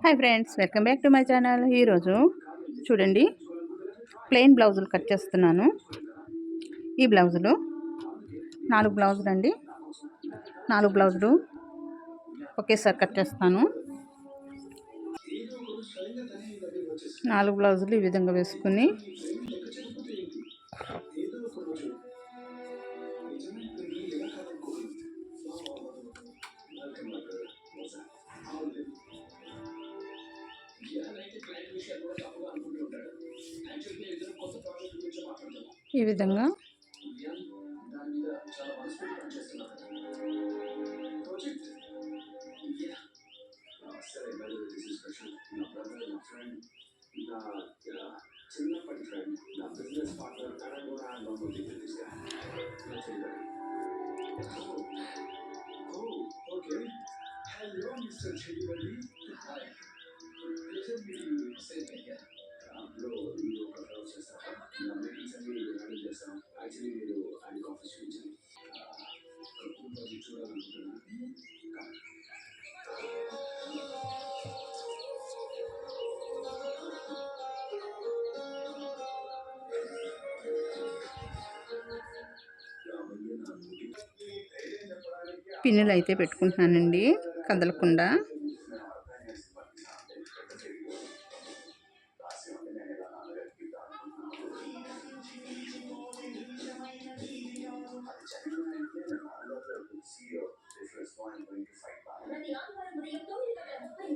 Hi friends welcome back to my channel ఈరోజు చూడండి plain బ్లౌజులు కట్ చేస్తున్నాను. ఈ బ్లౌజులు నాలుగు బ్లౌజులు అండి. నాలుగు బ్లౌజులు ఒకేసారి కట్ చేస్తాను. నాలుగు బ్లౌజులు ఈ విధంగా వేసుకుని ఈ విధంగా. చిన్నప్పటి ఫ్రెండ్ నా బిజినెస్ పార్ట్నర్ తన కూడా లోపల తీసుకురా ఓకే హలో మిస్టర్ చెల్లి హాయ్ ప్రెజర్ మీరు సేమ్ అయ్యా అందులో మీరు ఒక ఫ్లవర్ చేస్తారా నా మీటింగ్స్ అన్ని రెడీ చేస్తాం యాక్చువల్లీ మీరు ఆయన ఆఫీస్ చూపించాలి కప్పు ప్రాజెక్ట్ చూడాలనుకుంటున్నాను పిన్నులు అయితే పెట్టుకుంటున్నానండి కదలకుండా. గంటల ముప్పై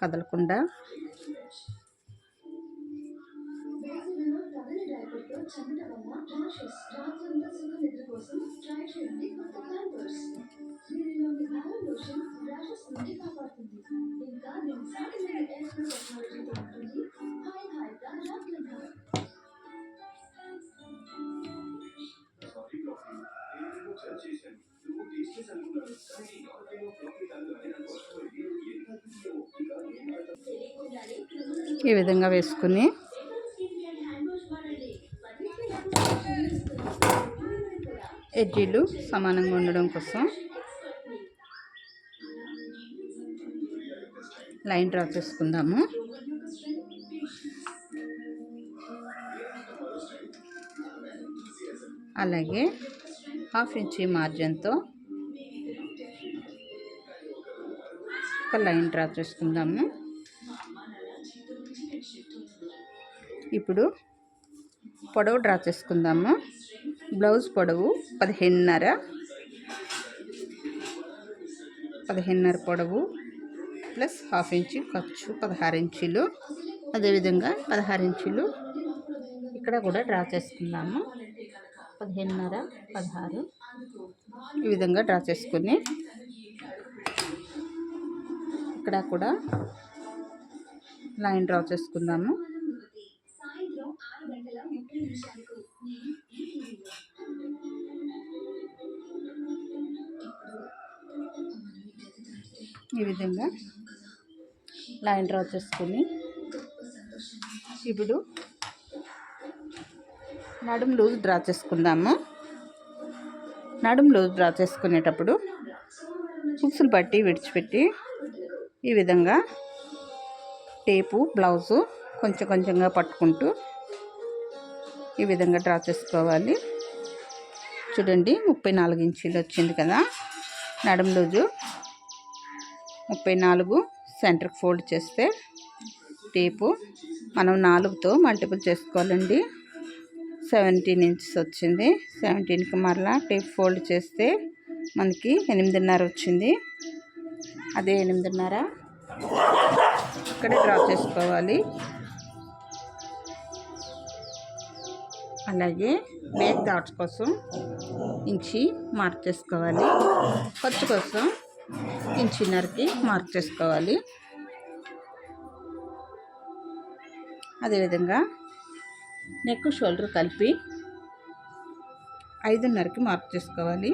కాపాడుతుంది ఇంకా ఈ విధంగా వేసుకుని. ఎడ్జీలు సమానంగా ఉండడం కోసం లైన్ డ్రా చేసుకుందాము. అలాగే హాఫ్ ఇంచి మార్జిన్తో ఒక లైన్ డ్రా చేసుకుందాము. ఇప్పుడు పొడవు డ్రా చేసుకుందాము. బ్లౌజ్ పొడవు పదిహేనున్నర. పదిహేనున్నర పొడవు ప్లస్ హాఫ్ ఇంచు ఖర్చు పదహారు ఇంచులు. అదేవిధంగా పదహారు ఇంచులు ఇక్కడ కూడా డ్రా చేసుకుందాము. పదిహేనున్నర పదహారు ఈ విధంగా డ్రా చేసుకుని ఇక్కడ కూడా లైన్ డ్రా చేసుకుందాము. నిమిషాలకు ఈ విధంగా లైన్ డ్రా చేసుకుని ఇప్పుడు నడుం లూజ్ డ్రా చేసుకుందాము. నడుం లూజ్ డ్రా చేసుకునేటప్పుడు హుక్స్లు పట్టి విడిచిపెట్టి ఈ విధంగా టేపు బ్లౌజు కొంచెం కొంచెంగా పట్టుకుంటూ ఈ విధంగా డ్రా చేసుకోవాలి. చూడండి ముప్పై నాలుగు ఇంచీలు వచ్చింది కదా. నడుము లూజు ముప్పై నాలుగు సెంటర్కి ఫోల్డ్ చేస్తే టేపు. మనం నాలుగుతో మల్టిపుల్ చేసుకోవాలండి. సెవెంటీన్ ఇంచెస్ వచ్చింది. సెవెంటీన్కి మరలా టేప్ ఫోల్డ్ చేస్తే మనకి ఎనిమిదిన్నర వచ్చింది. అదే ఎనిమిదిన్నర. ఇక్కడే డ్రా చేసుకోవాలి. అలాగే బ్యాక్ డాట్స్ కోసం ఇంచి మార్క్ చేసుకోవాలి. ఖర్చు కోసం ఇంచిన్నరకి మార్క్ చేసుకోవాలి. అదేవిధంగా నెక్ షోల్డర్ కలిపి ఐదున్నరకి మార్క్ చేసుకోవాలి.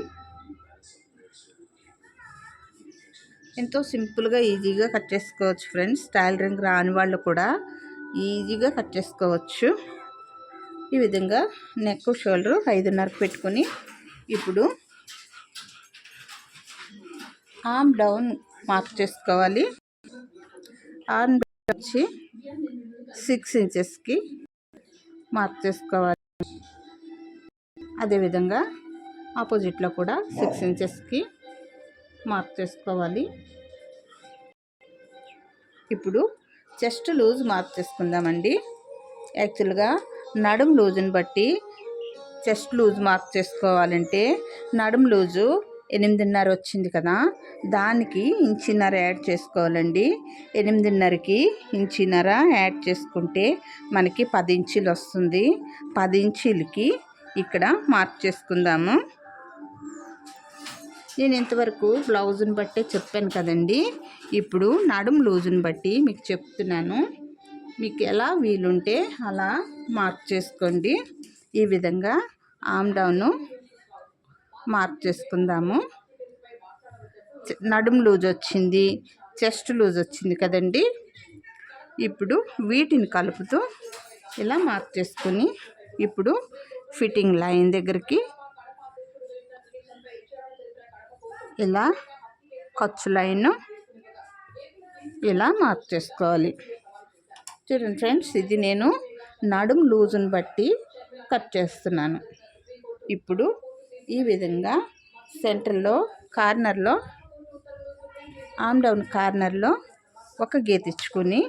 ఎంతో సింపుల్గా ఈజీగా కట్ చేసుకోవచ్చు ఫ్రెండ్స్. టైలరింగ్ రాని వాళ్ళు కూడా ఈజీగా కట్ చేసుకోవచ్చు. ఈ విధంగా నెక్ షోల్డర్ ఐదున్నరకు పెట్టుకొని ఇప్పుడు ఆర్మ్ డౌన్ మార్క్ చేసుకోవాలి. ఆర్మ్ డౌన్ వచ్చి సిక్స్ ఇంచెస్కి మార్క్ చేసుకోవాలి. అదేవిధంగా ఆపోజిట్లో కూడా సిక్స్ ఇంచెస్కి మార్క్ చేసుకోవాలి. ఇప్పుడు చెస్ట్ లూజ్ మార్క్ చేసుకుందామండి. యాక్చువల్గా నడుం లూజుని బట్టి చెస్ట్ లూజ్ మార్క్ చేసుకోవాలంటే నడుం లూజు ఎనిమిదిన్నర వచ్చింది కదా దానికి ఇంచిన్నర యాడ్ చేసుకోవాలండి. ఎనిమిదిన్నరకి ఇంచిన్నర యాడ్ చేసుకుంటే మనకి పది ఇంచులు వస్తుంది. పది ఇంచులకి ఇక్కడ మార్క్ చేసుకుందాము. నేను ఇంతవరకు బ్లౌజ్ని బట్టే చెప్పాను కదండి. ఇప్పుడు నడుం లూజుని బట్టి మీకు చెప్తున్నాను. మీకు ఎలా వీలుంటే అలా మార్క్ చేసుకోండి. ఈ విధంగా ఆమ్ డౌన్ మార్క్ చేసుకుందాము. నడుము నడుం లూజ్ వచ్చింది చెస్ట్ లూజ్ వచ్చింది కదండి. ఇప్పుడు వీటిని కలుపుతూ ఇలా మార్క్ చేసుకొని ఇప్పుడు ఫిట్టింగ్ లైన్ దగ్గరికి ఇలా ఖర్చు లైన్ ఇలా మార్క్ చేసుకోవాలి. చూడండి ఫ్రెండ్స్ ఇది నేను నడుం లూజుని బట్టి కట్ చేస్తున్నాను. ఇప్పుడు ఈ విధంగా సెంటర్లో కార్నర్లో ఆమ్ డౌన్ కార్నర్లో ఒక గీత ఇచ్చుకొని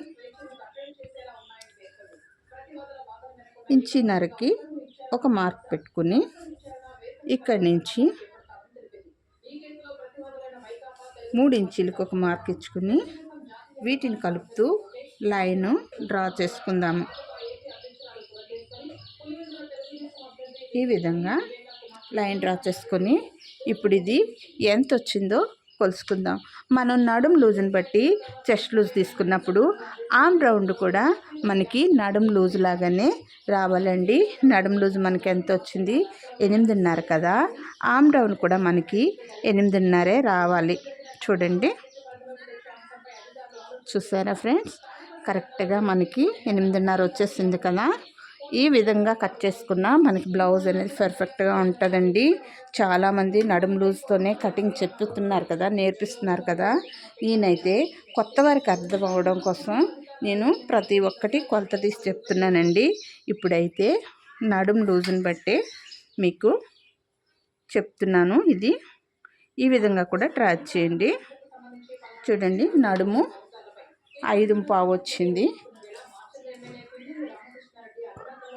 ఇంచిన్నరకి ఒక మార్క్ పెట్టుకుని ఇక్కడి నుంచి మూడు ఇంచీలకు ఒక మార్క్ ఇచ్చుకుని వీటిని కలుపుతూ లైను డ్రా చేసుకుందాము. ఈ విధంగా లైన్ డ్రా చేసుకొని ఇప్పుడు ఇది ఎంత వచ్చిందో కొలుసుకుందాం. మనం నడుం లూజ్ని బట్టి చెస్ట్ లూజ్ తీసుకున్నప్పుడు ఆమ్ రౌండ్ కూడా మనకి నడుం లూజ్ లాగానే రావాలండి. నడుం లూజ్ మనకి ఎంత వచ్చింది? ఎనిమిదిన్నర కదా. ఆమ్ రౌండ్ కూడా మనకి ఎనిమిదిన్నరే రావాలి. చూడండి. చూసారా ఫ్రెండ్స్? కరెక్ట్గా మనకి ఎనిమిదిన్నర వచ్చేసింది కదా. ఈ విధంగా కట్ చేసుకున్న మనకి బ్లౌజ్ అనేది పర్ఫెక్ట్గా ఉంటుందండి. చాలామంది నడుము లూజ్తోనే కటింగ్ చెప్తున్నారు కదా నేర్పిస్తున్నారు కదా. ఈయనైతే కొత్త వారికి అర్థం అవడం కోసం నేను ప్రతి ఒక్కటి కొలత తీసి చెప్తున్నానండి. ఇప్పుడైతే నడుము లూజ్ని బట్టి మీకు చెప్తున్నాను. ఇది ఈ విధంగా కూడా ట్రాక్ చేయండి. చూడండి నడుము ఐదు పావు వచ్చింది.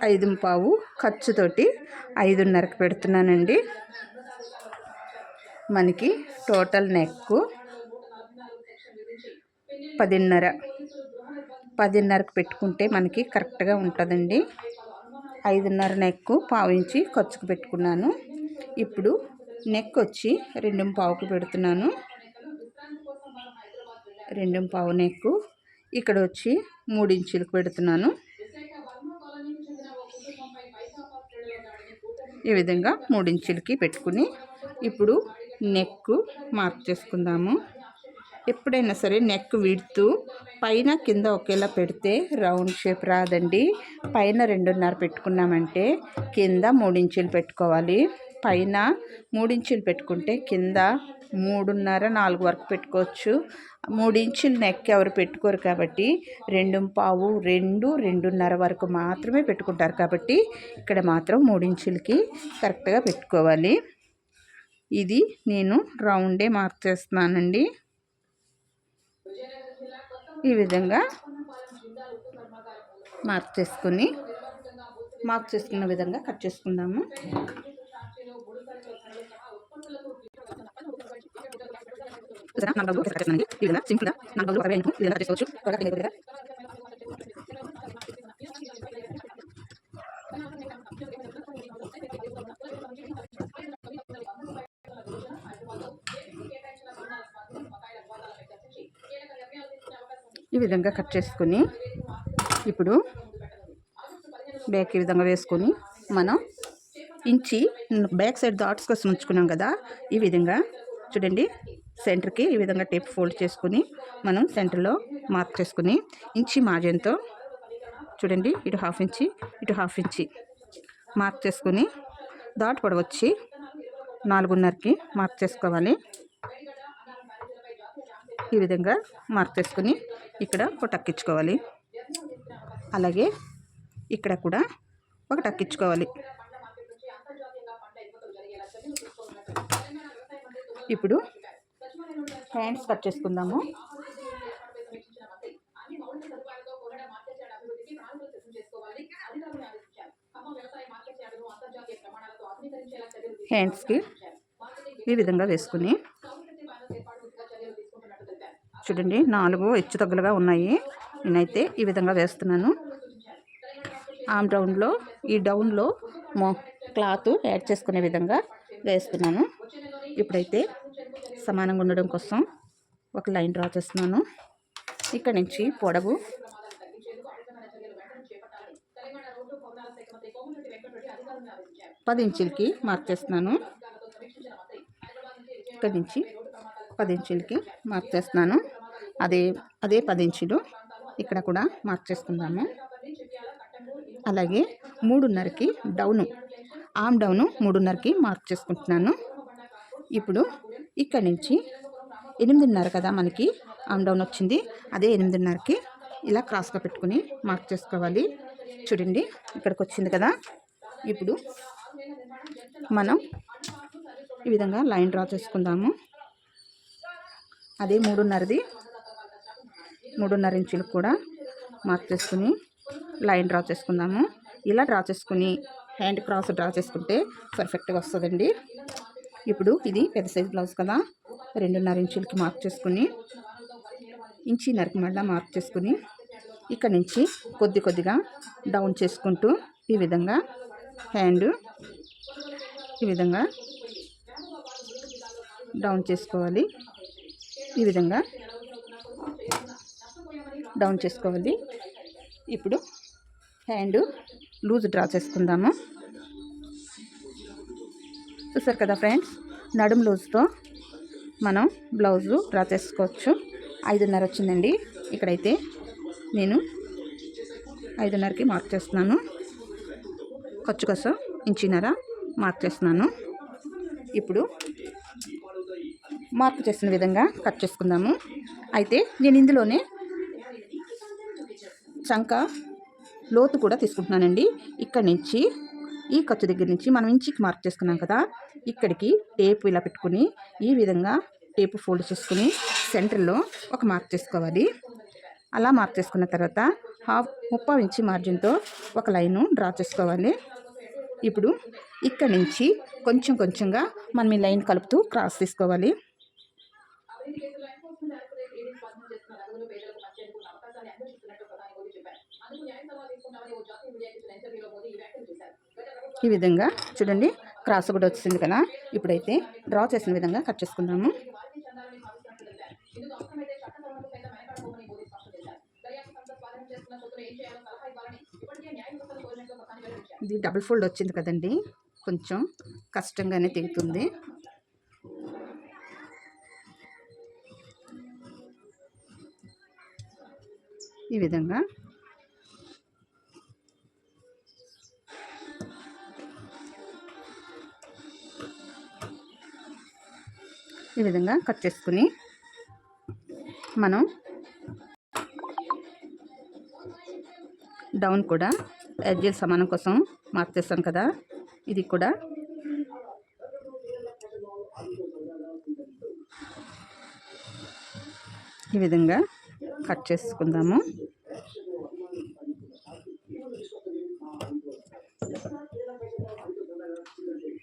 ఐదు పావు ఖర్చుతోటి ఐదున్నరకు పెడుతున్నానండి. మనకి టోటల్ నెక్ పదిన్నర. పదిన్నరకు పెట్టుకుంటే మనకి కరెక్ట్గా ఉంటుందండి. ఐదున్నర నెక్ పావించి ఖర్చుకు పెట్టుకున్నాను. ఇప్పుడు నెక్ వచ్చి రెండు పావుకు పెడుతున్నాను. రెండు పావు నెక్ ఇక్కడ వచ్చి మూడు ఇంచులకు పెడుతున్నాను. ఈ విధంగా మూడు ఇంచులకి పెట్టుకుని ఇప్పుడు నెక్ మార్క్ చేసుకుందాము. ఎప్పుడైనా సరే నెక్ విడుతూ పైన కింద ఒకేలా పెడితే రౌండ్ షేప్ రాదండి. పైన రెండున్నర పెట్టుకున్నామంటే కింద మూడించులు పెట్టుకోవాలి. పైన మూడించులు పెట్టుకుంటే కింద మూడున్నర నాలుగు వరకు పెట్టుకోవచ్చు. మూడించులు నెక్ ఎవరు పెట్టుకోరు కాబట్టి రెండు పావు రెండు రెండున్నర వరకు మాత్రమే పెట్టుకుంటారు కాబట్టి ఇక్కడ మాత్రం మూడించులకి కరెక్ట్గా పెట్టుకోవాలి. ఇది నేను రౌండే మార్క్ చేస్తున్నానండి ఈ విధంగా మార్క్ చేసుకొని మార్క్ చేసుకున్న విధంగా కట్ చేసుకుందాము. చూసారా నాలుగు బ్లౌజులు కట్ ఈ విధంగా సింపుల్గా నాలుగు ఈ విధంగా కట్ చేసుకోవచ్చు త్వరగా ఈ విధంగా కట్ చేసుకొని ఇప్పుడు బ్యాక్ ఈ విధంగా వేసుకొని మనం ఇంచి బ్యాక్ సైడ్ డాట్స్ కోసం ఉంచుకున్నాం కదా ఈ విధంగా. చూడండి సెంటర్కి ఈ విధంగా టేప్ ఫోల్డ్ చేసుకుని మనం సెంటర్లో మార్క్ చేసుకుని ఇంచి మార్జిన్తో చూడండి ఇటు హాఫ్ ఇంచి ఇటు హాఫ్ ఇంచి మార్క్ చేసుకుని డాట్ పొడవు వచ్చి నాలుగున్నరకి మార్క్ చేసుకోవాలి. ఈ విధంగా మార్క్ చేసుకుని ఇక్కడ ఒక టక్కించుకోవాలి అలాగే ఇక్కడ కూడా ఒక టక్కించుకోవాలి ఇప్పుడు హ్యాండ్స్ కట్ చేసుకుందాము. హ్యాండ్స్కి ఈ విధంగా వేసుకుని చూడండి నాలుగు హెచ్చు తగ్గులుగా ఉన్నాయి. నేనైతే ఈ విధంగా వేస్తున్నాను. ఆమ్ డౌన్లో ఈ డౌన్లో మో క్లాత్ యాడ్ చేసుకునే విధంగా వేస్తున్నాను. ఇప్పుడైతే సమానంగా ఉండడం కోసం ఒక లైన్ డ్రా చేస్తున్నాను. ఇక్కడ నుంచి పొడవు పది ఇంచులకి మార్క్ చేస్తున్నాను. ఇక్కడ నుంచి పది ఇంచులకి మార్క్ చేస్తున్నాను. అదే అదే పది ఇంచులు ఇక్కడ కూడా మార్క్ చేసుకుందాము. అలాగే మూడున్నరకి డౌను ఆమ్ డౌను మూడున్నరకి మార్క్ చేసుకుంటున్నాను. ఇప్పుడు ఇక్కడ నుంచి ఎనిమిదిన్నర కదా మనకి ఆమ్ డౌన్ వచ్చింది. అదే ఎనిమిదిన్నరకి ఇలా క్రాస్గా పెట్టుకుని మార్క్ చేసుకోవాలి. చూడండి ఇక్కడికి వచ్చింది కదా. ఇప్పుడు మనం ఈ విధంగా లైన్ డ్రా చేసుకుందాము. అదే మూడున్నరది మూడున్నర ఇంచులకు కూడా మార్క్ చేసుకుని లైన్ డ్రా చేసుకుందాము. ఇలా డ్రా చేసుకుని హ్యాండ్ క్రాస్ డ్రా చేసుకుంటే పర్ఫెక్ట్గా వస్తుందండి. ఇప్పుడు ఇది పెద్ద సైజ్ బ్లౌజ్ కదా. రెండున్నర ఇంచులకి మార్క్ చేసుకుని ఇంచిన్నరకి మళ్ళీ మార్క్ చేసుకుని ఇక్కడ నుంచి కొద్ది కొద్దిగా డౌన్ చేసుకుంటూ ఈ విధంగా హ్యాండ్ ఈ విధంగా డౌన్ చేసుకోవాలి. ఈ విధంగా డౌన్ చేసుకోవాలి. ఇప్పుడు హ్యాండ్ లూజ్ డ్రా చేసుకుందాము. చూసారు కదా ఫ్రెండ్స్? నడుము లూజ్తో మనం బ్లౌజు డ్రా చేసుకోవచ్చు. ఐదున్నర వచ్చిందండి. ఇక్కడైతే నేను ఐదున్నరకి మార్క్ చేస్తున్నాను. ఖర్చు కోసం ఇంచిన్నర మార్క్ చేస్తున్నాను. ఇప్పుడు మార్క్ చేసిన విధంగా కట్ చేసుకుందాము. అయితే నేను ఇందులోనే చంక లోతు కూడా తీసుకుంటున్నానండి. ఇక్కడ నుంచి ఈ ఖర్చు దగ్గర నుంచి మనం ఇంచికి మార్క్ చేసుకున్నాం కదా ఇక్కడికి టేపు ఇలా పెట్టుకుని ఈ విధంగా టేపు ఫోల్డ్ చేసుకుని సెంటర్లో ఒక మార్క్ చేసుకోవాలి. అలా మార్క్ చేసుకున్న తర్వాత హాఫ్ ముప్పై ఇంచి మార్జిన్తో ఒక లైను డ్రా చేసుకోవాలి. ఇప్పుడు ఇక్కడ నుంచి కొంచెం కొంచెంగా మనం ఈ లైన్ కలుపుతూ క్రాస్ తీసుకోవాలి. ఈ ఈ విధంగా చూడండి క్రాస్ కూడా వచ్చింది కదా. ఇప్పుడైతే డ్రా చేసిన విధంగా కట్ చేసుకుందాము. ఇది డబుల్ ఫోల్డ్ వచ్చింది కదండి. కొంచెం కష్టంగానే తిరుగుతుంది. ఈ విధంగా ఈ విధంగా కట్ చేసుకుని మనం డౌన్ కూడా ఎడ్జీల సమానం కోసం మార్చేస్తాం కదా. ఇది కూడా ఈ విధంగా కట్ చేసుకుందాము.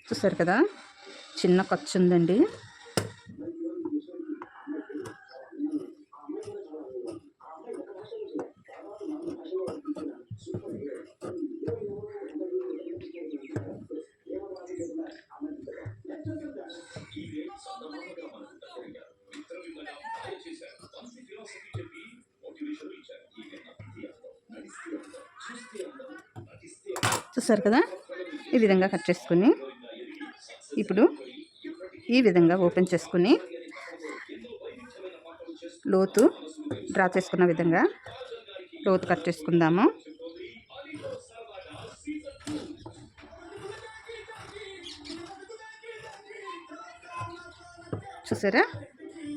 చూసారు కదా? చిన్న ఖర్చు ఉందండి చూసారు కదా? ఈ విధంగా కట్ చేసుకుని ఇప్పుడు ఈ విధంగా ఓపెన్ చేసుకుని లోతు డ్రా చేసుకున్న విధంగా లోతు కట్ చేసుకుందాము. చూసారా?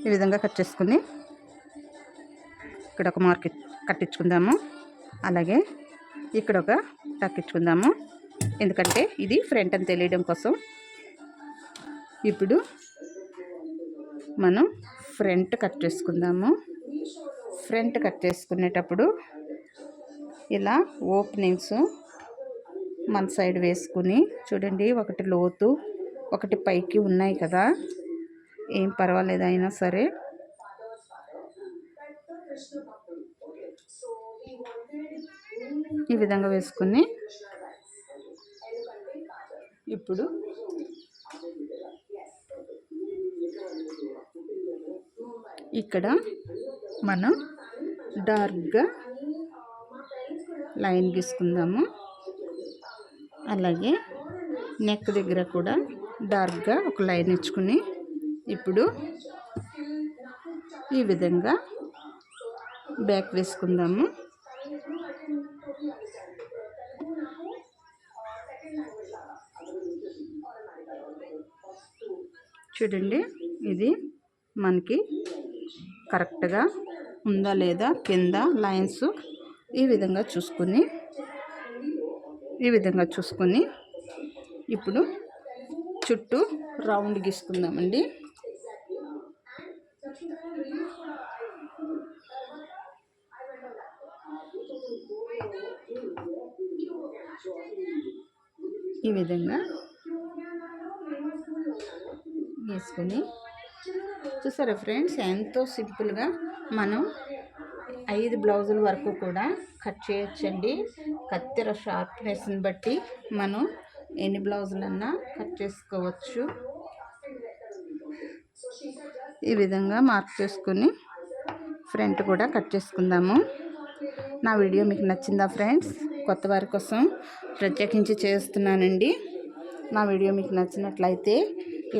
ఈ విధంగా కట్ చేసుకుని ఇక్కడ ఒక మార్కెట్ కట్టించుకుందాము. అలాగే ఇక్కడ ఒక తగ్గించుకుందాము ఎందుకంటే ఇది ఫ్రంట్ అని తెలియడం కోసం. ఇప్పుడు మనం ఫ్రంట్ కట్ చేసుకుందాము. ఫ్రంట్ కట్ చేసుకునేటప్పుడు ఇలా ఓపెనింగ్స్ మన సైడ్ వేసుకుని చూడండి ఒకటి లోతు ఒకటి పైకి ఉన్నాయి కదా. ఏం పర్వాలేదు అయినా సరే. ఈ విధంగా వేసుకుని ఇప్పుడు ఇక్కడ మనం డార్క్గా లైన్ గీసుకుందాము. అలాగే నెక్ దగ్గర కూడా డార్క్గా ఒక లైన్ ఇచ్చుకుని ఇప్పుడు ఈ విధంగా బ్యాక్ వేసుకుందాము. చూడండి ఇది మనకి కరెక్ట్గా ఉందా లేదా కింద లైన్స్ ఈ విధంగా చూసుకుని ఈ విధంగా చూసుకొని ఇప్పుడు చుట్టూ రౌండ్ గీసుకుందామండి. ఈ విధంగా వేసుకొని చూసారా ఫ్రెండ్స్? ఎంతో సింపుల్గా మనం ఐదు బ్లౌజుల వరకు కూడా కట్ చేయొచ్చండి. కత్తెర షార్ప్నెస్ని బట్టి మనం ఎన్ని బ్లౌజులన్నా కట్ చేసుకోవచ్చు. ఈ విధంగా మార్క్ చేసుకుని ఫ్రంట్ కూడా కట్ చేసుకుందాము. నా వీడియో మీకు నచ్చిందా ఫ్రెండ్స్? కొత్త వారి కోసం ప్రత్యేకించి చేస్తున్నానండి. నా వీడియో మీకు నచ్చినట్లయితే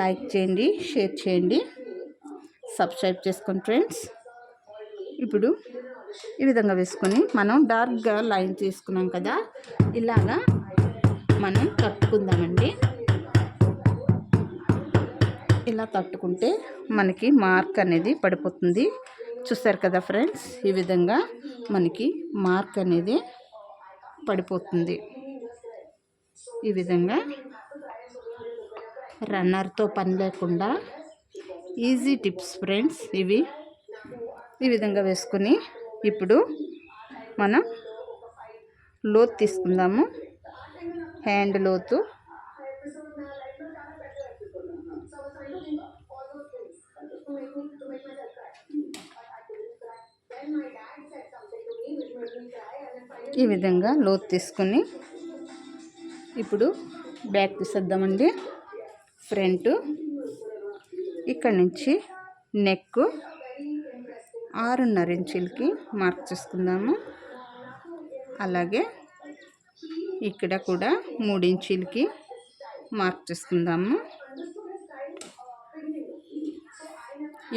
లైక్ చేయండి షేర్ చేయండి. సబ్స్క్రైబ్ చేసుకోండి ఫ్రెండ్స్. ఇప్పుడు ఈ విధంగా వేసుకొని మనం డార్క్గా లైన్ తీసుకున్నాం కదా ఇలాగా మనం తట్టుకుందామండి. ఇలా తట్టుకుంటే మనకి మార్క్ అనేది పడిపోతుంది. చూస్తారు కదా ఫ్రెండ్స్ ఈ విధంగా మనకి మార్క్ అనేది పడిపోతుంది. ఈ విధంగా రన్నర్తో పని లేకుండా ఈజీ టిప్స్ ఫ్రెండ్స్ ఇవి. ఈ విధంగా వేసుకొని ఇప్పుడు మనం లోతు తీసుకుందాము. హ్యాండ్ లోతు. ఈ విధంగా లోతు తీసుకొని ఇప్పుడు బ్యాక్ తీసేద్దామండి. ఫ్రంట్ ఇక్కడ నుంచి నెక్ ఆరున్నర ఇంచులకి మార్క్ చేసుకుందాము. అలాగే ఇక్కడ కూడా మూడు ఇంచులకి మార్క్ చేసుకుందాము.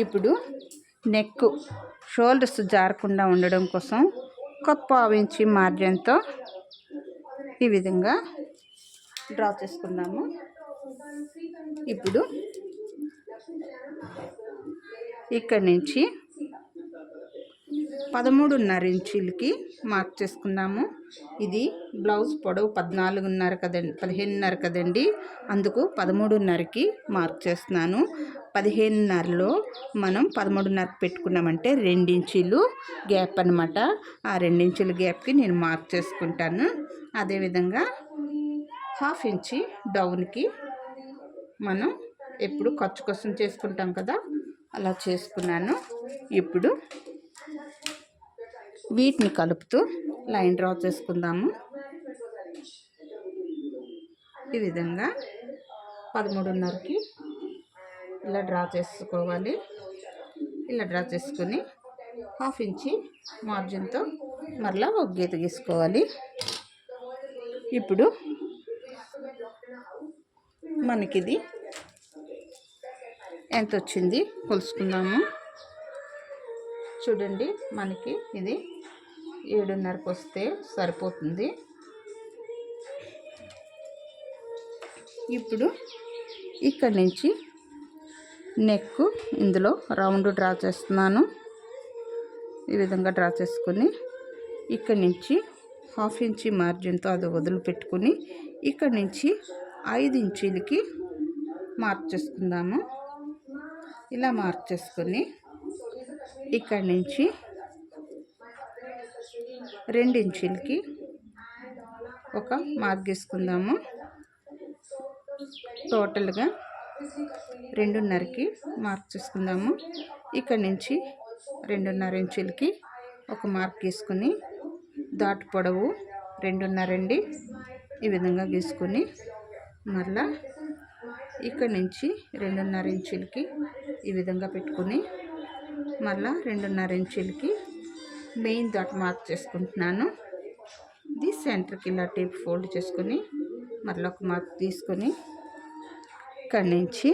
ఇప్పుడు నెక్ షోల్డర్స్ జారకుండా ఉండడం కోసం ఒక పావు ఇంచి మార్జిన్తో ఈ విధంగా డ్రా చేసుకుందాము. ఇప్పుడు ఇక్కడి నుంచి పదమూడున్నర ఇంచులకి మార్క్ చేసుకున్నాము ఇది బ్లౌజ్ పొడవు పద్నాలుగున్నర కదండి పదిహేనున్నర కదండి. అందుకు పదమూడున్నరకి మార్క్ చేస్తున్నాను. పదిహేనున్నరలో మనం పదమూడున్నరకు పెట్టుకున్నామంటే రెండించీలు గ్యాప్ అనమాట ఆ రెండించుల గ్యాప్కి నేను మార్క్ చేసుకుంటాను. అదేవిధంగా హాఫ్ ఇంచి డౌన్కి మనం ఎప్పుడు ఖర్చు కోసం చేసుకుంటాం కదా అలా చేసుకున్నాను. ఇప్పుడు వీటిని కలుపుతూ లైన్ డ్రా చేసుకుందాము. ఈ విధంగా పదమూడున్నరకి ఇలా డ్రా చేసుకోవాలి. ఇలా డ్రా చేసుకొని హాఫ్ ఇంచి మార్జిన్తో మరలా ఒక గీత గీసుకోవాలి. ఇప్పుడు మనకిది. ఎంత వచ్చింది కొలుసుకుందాము. చూడండి మనకి ఇది ఏడున్నరకు వస్తే సరిపోతుంది. ఇప్పుడు ఇక్కడ నుంచి నెక్ ఇందులో రౌండ్ డ్రా చేస్తున్నాను. ఈ విధంగా డ్రా చేసుకొని ఇక్కడ నుంచి హాఫ్ ఇంచి మార్జిన్తో అది వదిలిపెట్టుకుని ఇక్కడ నుంచి ఐదు ఇంచీలకి మార్చేసుకుందాము ఇలా మార్చేసుకొని ఇక్కడి ఇక్కడ నుంచి రెండు ఇంచీలకి ఒక మార్క్ గీసుకుందాము టోటల్గా రెండున్నరకి మార్క్ చేసుకుందాము. ఇక్కడ నుంచి రెండున్నర ఇంచులకి ఒక మార్క్ గీసుకుని దాటు పొడవు రెండున్నరండి ఈ విధంగా గీసుకొని మరలా ఇక్కడ నుంచి రెండున్నర ఇంచులకి ఈ విధంగా పెట్టుకొని మరలా రెండున్నర ఇంచులకి మెయిన్ డాట్ మార్క్ చేసుకుంటున్నాను. ఇది సెంటర్కి ఇలా టేప్ ఫోల్డ్ చేసుకొని మరలా ఒక మార్క్ తీసుకొని ఇక్కడి నుంచి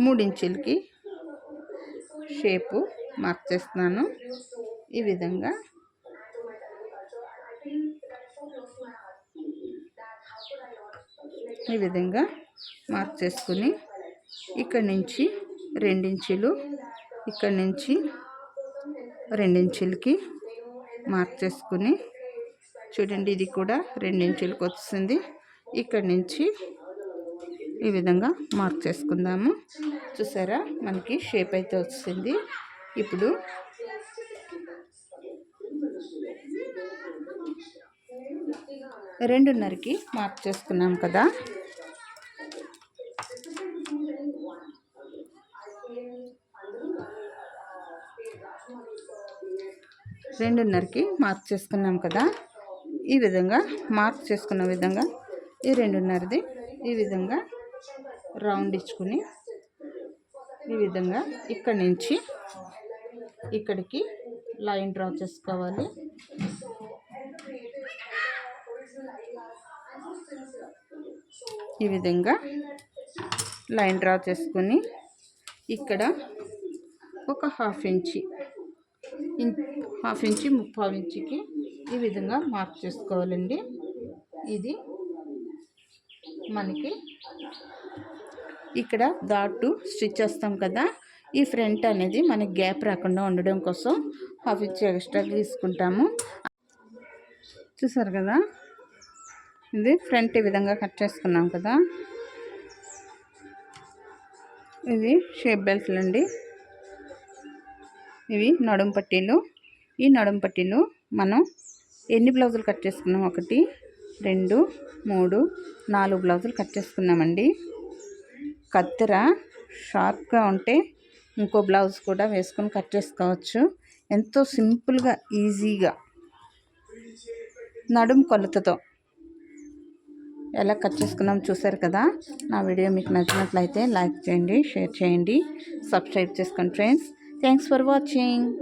మూడు ఇంచులకి షేపు మార్క్ చేస్తున్నాను. ఈ విధంగా ఈ విధంగా మార్క్ చేసుకుని ఇక్కడి నుంచి రెండించులు ఇక్కడి నుంచి రెండించులకి మార్క్ చేసుకుని చూడండి ఇది కూడా రెండించీలకు వస్తుంది. ఇక్కడి నుంచి ఈ విధంగా మార్క్ చేసుకుందాము. చూసారా? మనకి షేప్ అయితే వచ్చింది ఇప్పుడు రెండున్నరకి మార్క్ చేసుకున్నాం కదా. రెండున్నరకి మార్క్ చేసుకున్నాం కదా. ఈ విధంగా మార్క్ చేసుకున్న విధంగా ఈ రెండున్నరది ఈ విధంగా రౌండ్ ఇచ్చుకుని ఈ విధంగా ఇక్కడి నుంచి ఇక్కడికి లైన్ డ్రా చేసుకోవాలి. ఈ విధంగా లైన్ డ్రా చేసుకొని ఇక్కడ ఒక హాఫ్ ఇంచి హాఫ్ ఇంచి ముప్పావు ఇంచుకి ఈ విధంగా మార్క్ చేసుకోవాలండి. ఇది మనకి ఇక్కడ దాటు స్టిచ్ చేస్తాం కదా ఈ ఫ్రంట్ అనేది మనకి గ్యాప్ రాకుండా ఉండడం కోసం హాఫ్ ఇంచ్ ఎక్స్ట్రా తీసుకుంటాము చూసారు కదా? ఇది ఫ్రంట్ ఈ విధంగా కట్ చేసుకున్నాం కదా? ఇది షేప్ బెల్ట్లు అండి ఇవి నడుం పట్టీలు. ఈ నడుము పట్టీలు మనం. ఎన్ని బ్లౌజులు కట్ చేసుకున్నాం? ఒకటి రెండు మూడు నాలుగు బ్లౌజులు కట్ చేసుకున్నామండి. కత్తెర షార్ప్గా ఉంటే ఇంకో బ్లౌజ్ కూడా వేసుకొని కట్ చేసుకోవచ్చు. ఎంతో సింపుల్గా ఈజీగా. నడుం కొలతతో. ఎలా కట్ చేసుకున్నాం చూసారు కదా? నా వీడియో మీకు నచ్చినట్లయితే లైక్ చేయండి షేర్ చేయండి సబ్స్క్రైబ్ చేసుకోండి ఫ్రెండ్స్. Thanks for watching.